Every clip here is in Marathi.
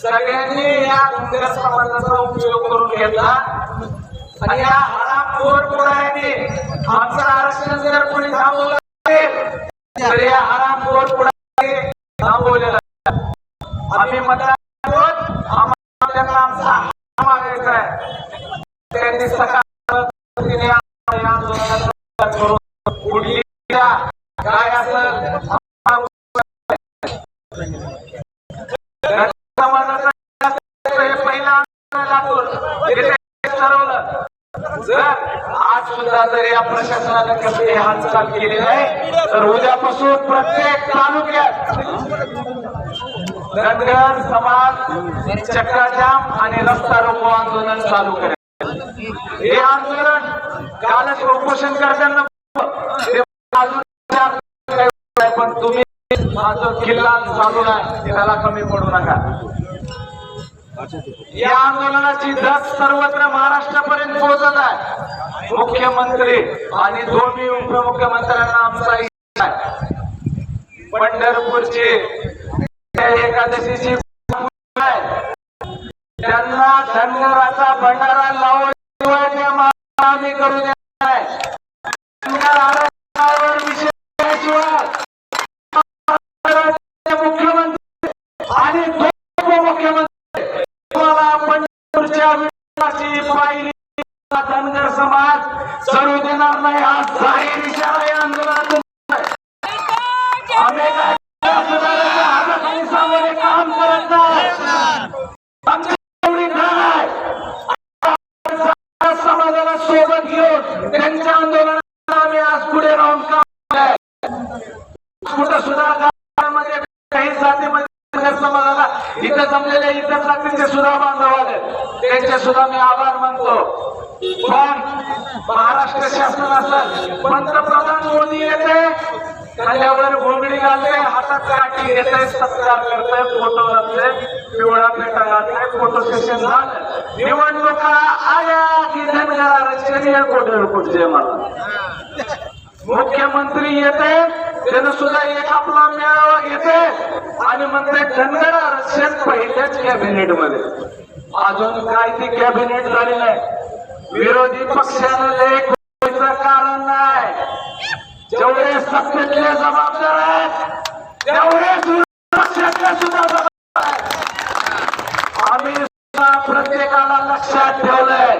सगळ्यांनी या धनगर समाजाचा उपयोग करून घेतला. आणि या हरामखोर पुढाऱ्यांनी आमचं आरक्षण जर कोणी थांबवलं असेल, तर या हरामखोर पुढाऱ्यांनी थांबवलेलं. आम्ही मतदार आहोत आम्हाला त्यांना आमचा हक्क मागायचा आहे त्यांनी सकाळ पद्धतीने या आंदोलनात सहभाग करून कुठली क्रिया, काय असेल समाजाचा हे पहिलं आंदोलन लागून हे ठरवलं जर आज सुद्धा जर या प्रशासनाने कसे हालचाल केली नाही. तर उद्यापासून प्रत्येक तालुक्यात धनगर समाज चक्राजाम आणि रस्ता रोको आंदोलन चालू करेल हे आंदोलन कालच उपोषण करताना पण तुम्ही हा किल्ला चालू नाही त्याला कमी पडू नका. या आंदोलनाची धस सर्वत्र महाराष्ट्रापर्यंत पोहोचत आहे. मुख्यमंत्री आणि दोन्ही उपमुख्यमंत्र्यांना आमचा इच्छा आहे. पंढरपूरची एकादशीची त्यांना धनगराचा भंडारा लावून आम्ही करू देणार आहे विकासाची पाहिली धनगर समाज चढू देणार नाही. आज जाहीर इशारा या आंदोलनातून आम्ही काय सुधारणाच्या हाताखाली सामोरे काम करत नाही आमची एवढी घाण आहे समाजाला सोबत घेऊन त्यांच्या आंदोलनात आम्ही आज पुढे राहून काम केलंय. कुठं सुद्धा गावामध्ये काही जातीमध्ये धनगर समाजाला इथं जमलेल्या इतर जातीचे सुद्धा बांधव आले त्यांचे सुद्धा मी आभार मानतो पण महाराष्ट्र शासनाचा पंतप्रधान मोदी येते. त्याच्यावर घोंगडी घालते हातात काठी घेते सत्कार करते फोटो घालते पिवळा पेटा घालते फोटो सेशन झालं. निवडणुका आल्या की धनगर आरक्षण कोठे कुठचे मला मुख्यमंत्री येते त्यानं सुद्धा एक आपला मेळावा घेते. आणि म्हणते धनगरा आरक्षण पहिल्याच कॅबिनेटमध्ये. अजून काय ती कॅबिनेट झाली नाही? विरोधी पक्षानं लेख कारण नाही. जेवढे सत्तेतले जबाबदार आहेत तेवढे विरोधी पक्षातले सुद्धा जबाबदार आहेत. आम्ही सुद्धा प्रत्येकाला लक्षात ठेवलंय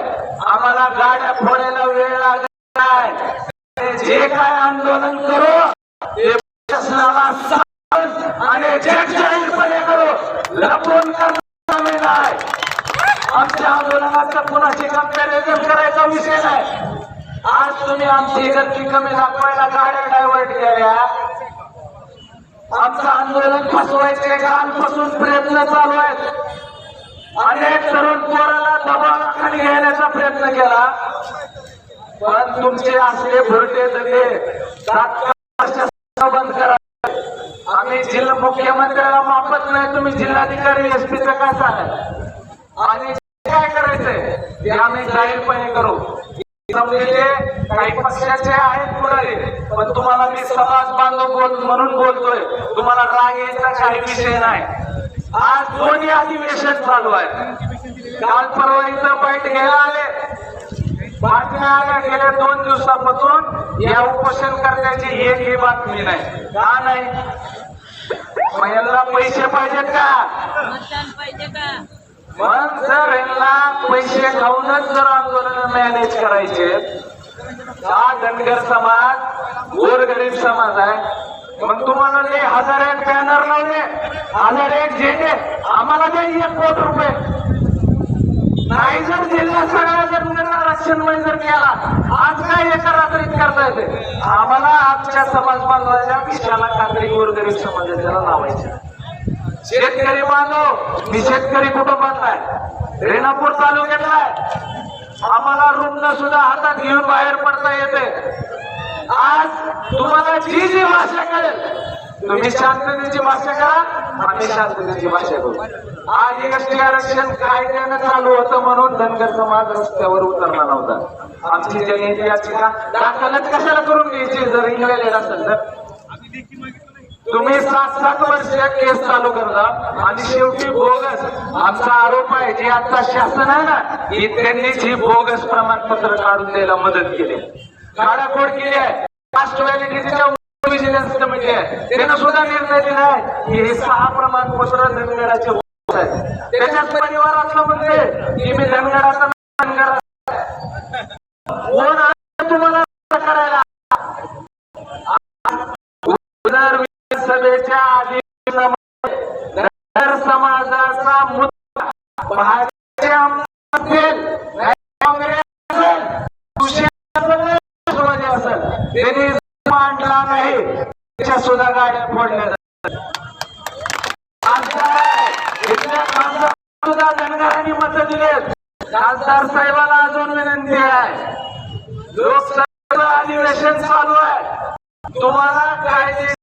आम्हाला गाड्या फोडायला वेळ लागत नाही. जे काय आंदोलन करू ते प्रशासनाला आणि जगजाहीरपणे करू. लपून करणार विषय नाही. आज तुम्ही आमची गर्दी कमी दाखवायला गाड्या डायव्हर्ट केल्या. आमचं आंदोलन फसवायचे कालपासून प्रयत्न चालू आहेत. अनेक तरुण पोराला दबावाखाली घेण्याचा प्रयत्न केला. पण तुमचे असले भरटे दगे बंद करा. आम्ही जिल्हा मुख्यमंत्र्याला माफत नाही तुम्ही जिल्हाधिकारी एसपीचं काय सांगा आणि करायचंय ते आम्ही जाहीरपणे करू. जमलेले काही पक्षाचे आहेत पुढारी पण तुम्हाला मी समाज बांधव बोल म्हणून बोलतोय. तुम्हाला राग यायचा काही विषय नाही. आज दोन्ही अधिवेशन चालू आहे. काल परवा इथं बैठ घ्यायला आले. बातम्या आल्या गेल्या दोन दिवसापासून. या उपोषण करण्याची एकही बातमी नाही. का नाही? महिला पैसे पाहिजेत का? का? मग जर यांना पैसे खाऊनच जर आंदोलन मॅनेज करायचे हा धनगर समाज गोरगरीब समाज आहे. मग तुम्हाला ते हजार एक बॅनर लावले हजार एक झेंडे आम्हाला द्या एक कोटी रुपये. नाही जर जिल्हा सगळा जर आरक्षण जर केला आज काय एका रात्रीत करता येते? आम्हाला आजच्या समाज बांधवाच्या विषयाला कात्री गोरगरीब समाजाच्याला लावायचं. शेतकरी बांधव मी शेतकरी कुटुंबातला आहे. रेणापूर तालुक्यातला आहे. आम्हाला रुग्ण सुद्धा हातात घेऊन बाहेर पडता येते. आज तुम्हाला जी जी भाषा कळेल. तुम्ही शांततेची भाषा करा आम्ही शांततेची भाषा करू. आज एसटी आरक्षण कायद्यानं चालू होतं म्हणून धनगर समाज रस्त्यावर उतरला नव्हता. आमची जनहित याचिका दाखलच कशाला करून घ्यायची? जर इन्व्हॅलिड असेल तर. तुम्ही सात सात वर्ष केस चालू करता आणि शेवटी बोगस आमचा आरोप आहे जे आता शासन आहे ना की जी ही बोगस प्रमाणपत्र काढून द्यायला मदत केली. काढाकोड केली आहे. फास्ट व्हॅलिडिटीच्या विजिलन्स कमिटी आहे? त्यानं सुद्धा निर्णय दिला आहे की हे सहा प्रमाणपत्र धनगराचे बोगस आहेत. परिवारातलं म्हणते की मी धनगराचा धनगर कोण तुम्हाला करायला? जर अधिवेशनामध्ये समाजाचा मुद्दा. त्यांनी मांडला नाही. त्याच्या सुद्धा गाड्या फोडल्या जातात. खासदार सुद्धा धनगरांनी मत खासदार साहेबाला अजून विनंती आहे. लोकसभेचं अधिवेशन चालू आहे. तुम्हाला कायदे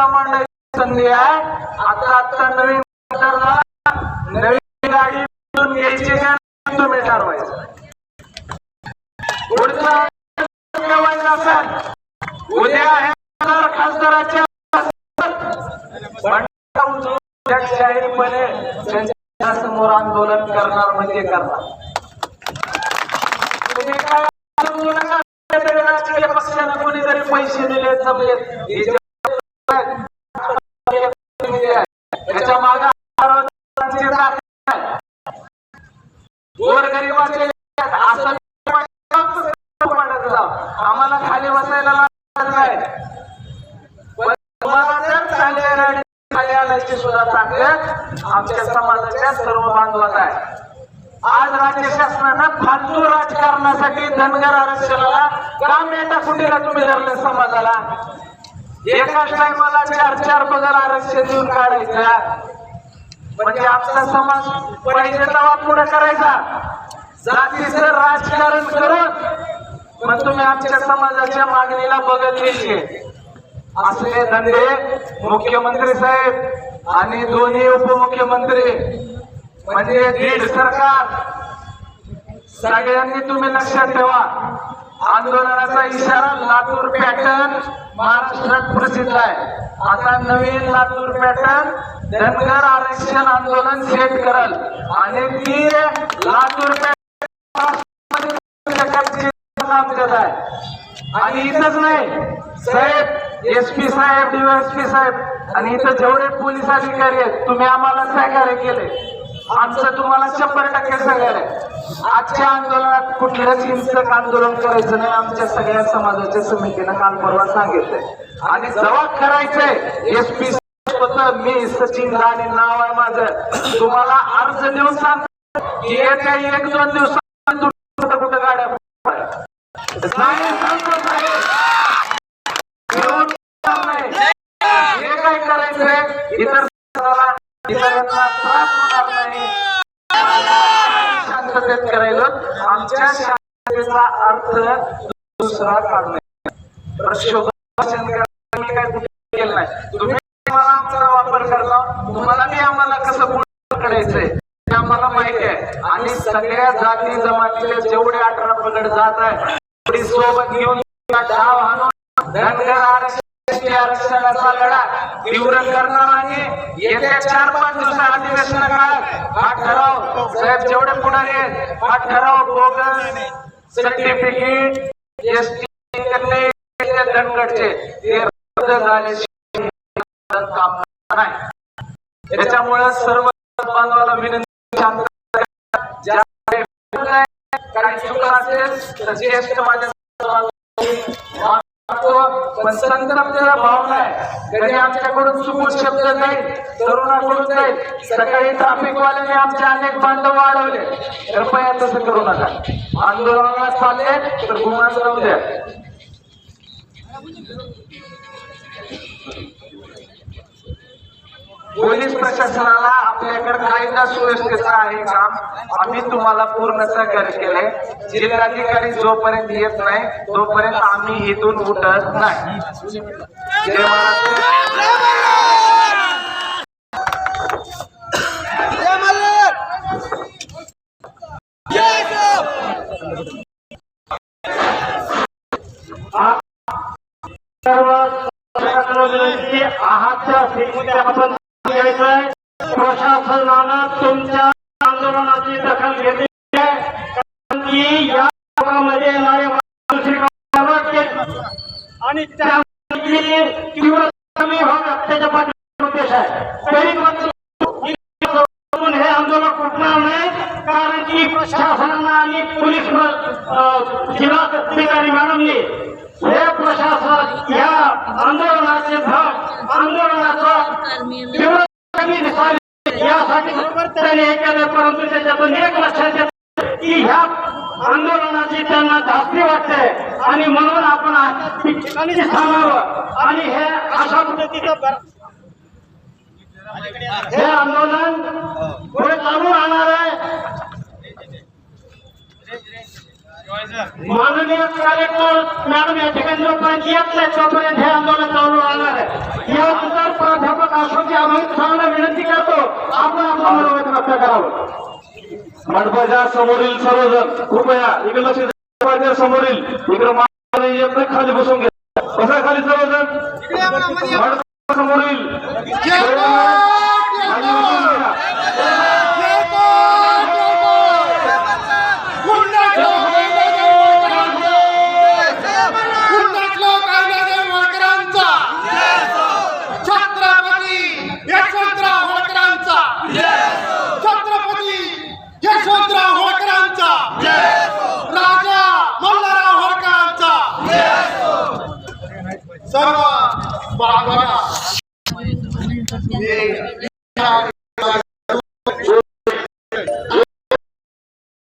मंडळात मांडायची संधी आहे. आता आता नवीन नवीन गाडी घ्यायची का तुम्ही ठरवायचं. पुढचा उद्या खासदाराच्या जाहीरपणे त्यांच्यासमोर आंदोलन करणार म्हणजे करणार. तुम्ही काय राजकीय कोणीतरी पैसे दिले जमले हे जे त्याच्यामागे गोरगरिबाचे असं आम्हाला लागत नाही सुद्धा ताकद आमच्या समाजाच्या सर्व बांधवात आहे. आज राज्य शासनानं फालतू राजकारणासाठी धनगर आरक्षणाला का मेटा कुठेला तुम्ही धरले समाजाला. एकाच टायमाला चार चार पगार आरक्षण देऊन काढायचा. म्हणजे आमचा समाज पाहिजे तवा पुढे करायचा. जातीचं राजकारण करत मग तुम्ही आमच्या समाजाच्या मागणीला बघत घ्यायचे असले धंदे मुख्यमंत्री साहेब आणि दोन्ही उपमुख्यमंत्री म्हणजे दीड सरकार. सगळ्यांनी तुम्ही लक्षात ठेवा आंदोलनाचा इशारा लातूर पॅटर्न महाराष्ट्रात प्रसिद्ध आहे. आता नवीन लातूर पॅटर्न धनगर आरक्षण आंदोलन सेट करल. आणि ती लातूर पॅटर्न काम करत आहे आणि इथंच नाही. साहेब एस पी साहेब डीएसपी साहेब आणि इथं जेवढे पोलीस अधिकारी आहेत तुम्ही आम्हाला सहकार्य केले आमचं तुम्हाला शंभर टक्के सहकार्य आजच्या आंदोलनात कुठलंच हिंसक आंदोलन करायचं नाही आमच्या सगळ्या समाजाच्या समितीनं काल परवा सांगितलंय. आणि जवाब करायचंय एस पी मी सचिन राणे नाव आहे माझं. तुम्हाला अर्ज देऊन सांगतो की येत्या एक दोन दिवसात कुठं कुठं गाड्या पडल्या. नाही सांगतो साहेब. घेऊन जाणार नाही. हे काय करायचंय इतर समाजाला, इतरांना त्रास होणार नाही शांततेत करायला आमच्या शाळेचा अर्थ दुसरा काढणे काय कुठे केलं नाही. तुम्ही आमचा वापर करता तुम्हाला मी आम्हाला कसं पुढे करायचंय ते आम्हाला माहिती आहे. आणि सगळ्या जाती जमातीचे जेवढे अठरा पगड जात आहे सोबत घेऊन डाव हाणून धनगर आरक्षण एसटी आरक्षणाचा लढा तीव्र करणार आणि येत्या चार पाच दिवसा अधिवेशन काळात हा ठराव साहेब जेवढे पुढारी आहेत हा ठराव बोगस सर्टिफिकेट एस एसटी धनगडचे. ते रद्द झाल्याशिवाय काम नाही त्याच्यामुळे सर्व बांधवाला विनंती शांत काही चुका असेल तर ज्येष्ठ माझ्या पण आपल्याला भावना आहे कधी आमच्याकडून चुकून शब्द नाही तरुणाकडून जाईल सकाळी ट्रॅफिक वाल्याने आमचे अनेक बांधव वाढवले. कृपया तसं करू नका. आंदोलनाला चालले तर गुमान जाऊ द्या. पोलीस प्रशासनाला आपल्याकडे कायदा सुव्यवस्थेचा आहे काम आम्ही तुम्हाला पूर्ण सहकार्य केलंय. जिल्हाधिकारी जोपर्यंत येत नाही तोपर्यंत आम्ही इथून उठत नाही. आहात सर्व आपण आहे. प्रशासनानं तुमच्या आंदोलनाची दखल घेतली आहे. कारण की या भागामध्ये येणारे आणि तीव्र कमी व्हाव्यात त्याच्या पाठीमागे उद्देश आहे. तरी हे आंदोलन कुठणार नाही. कारण की प्रशासनानं आणि पोलीस अ, जिल्हा अधिकारी मॅडमनी हे प्रशासन या आंदोलनाचे भाग आंदोलनाचा यासाठी परंतु त्याच्यातून एक लक्षात की ह्या आंदोलनाची त्यांना धास्ती वाटते. आणि म्हणून आपण थांबावं. आणि हे अशा पद्धतीचं हे आंदोलन पुढे चालू राहणार आहे. माननीय कलेक्टर मॅडम या ठिकाणी जोपर्यंत येत नाही तोपर्यंत हे आंदोलन चालू राहणार आहे यानंतर प्राध्यापक अशोक अमित साहेबांना विनंती करतो आपण आपलं मनोगत व्यक्त करावं मंडपाच्या समोरील सर्वजण कृपया इकडे लक्ष द्या. मंडपाच्या समोरील इकडे मान येत नाही खाली बसून घ्या बसा खाली सर्वजण मंडपाच्या समोरील सर्व